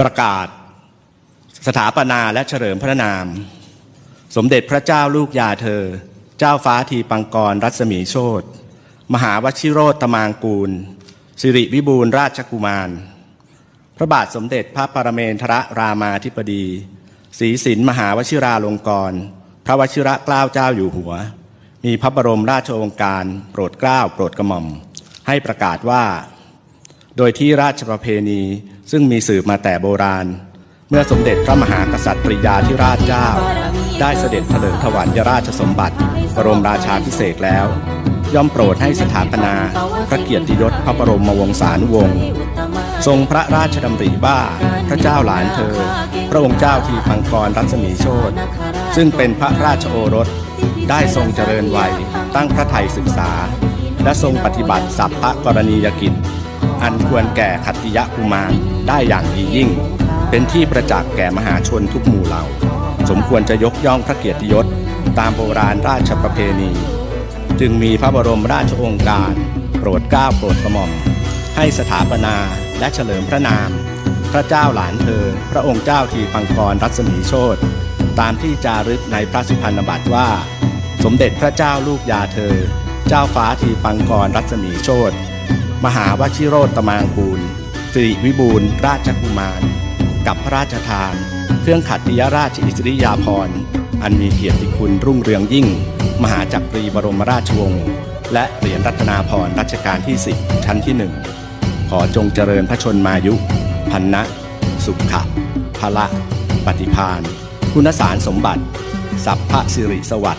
ประกาศ สถาปนาและเฉลิมพระนาม สมเด็จพระเจ้าลูกยาเธอ เจ้าฟ้าทีปังกรรัศมีโชตมหาวชิโรธตมางกูล สิริวิบูลราชกุมาร พระบาทสมเด็จพระปรเมนทรรามาธิบดีศรีสินมหาวชิราลงกรณพระวชิระเกล้าเจ้าอยู่หัว มีพระบรมราชโองการโปรดเกล้าโปรดกระหม่อม ให้ประกาศว่า โดยที่ราชประเพณี ซึ่งมีสืบมาแต่โบราณ เมื่อสมเด็จพระมหากษัตริยาธิราชเจ้า ได้เสด็จเถลิงถวัลยราชสมบัติ บรมราชาพิเศษแล้ว ย่อมโปรดให้สถาปนาพระเกียรติยศพระบรมวงศานุวงศ์ทรงพระราชดำริว่าพระเจ้าหลานเธอ พระองค์เจ้าทีพังกรรัศมีโชตซึ่งเป็นพระราชโอรสได้ทรงเจริญวัยตั้งพระไทยศึกษา และทรงปฏิบัติสัพพะกรณียกิจ อันควรแก่ขัตติยกุมารได้อย่างดียิ่ง เป็นที่ประจักษ์แก่มหาชนทุกหมู่เหล่า สมควรจะยกย่องพระเกียรติยศ ตามโบราณราชประเพณี จึงมีพระบรมราชโองการ โปรดเกล้าโปรดกระหม่อมให้สถาปนาและเฉลิมพระนาม พระเจ้าหลานเธอ พระองค์เจ้าทีปังกรรัศมีโชตตามที่จารึกในพระสุพรรณบัตรว่า สมเด็จพระเจ้าลูกยาเธอ เจ้าฟ้าทีปังกรรัศมีโชต มหาวชิโรตมางกูลสิริวิบูลราชกุมาร กับพระราชทาน เครื่องขัตติยราชอิสริยาภรณ์อันมีเกียรติคุณรุ่งเรืองยิ่ง มหาจักรีบรมราชวงศ์และเหรียญรัตนาพรณ์รัชกาลที่10ชั้นที่หนึ่งขอจงเจริญพระชนมายุ พันนะ สุขะพละ ปฏิพาน คุณสารสมบัติ สัพพะสิริสวัสดิ์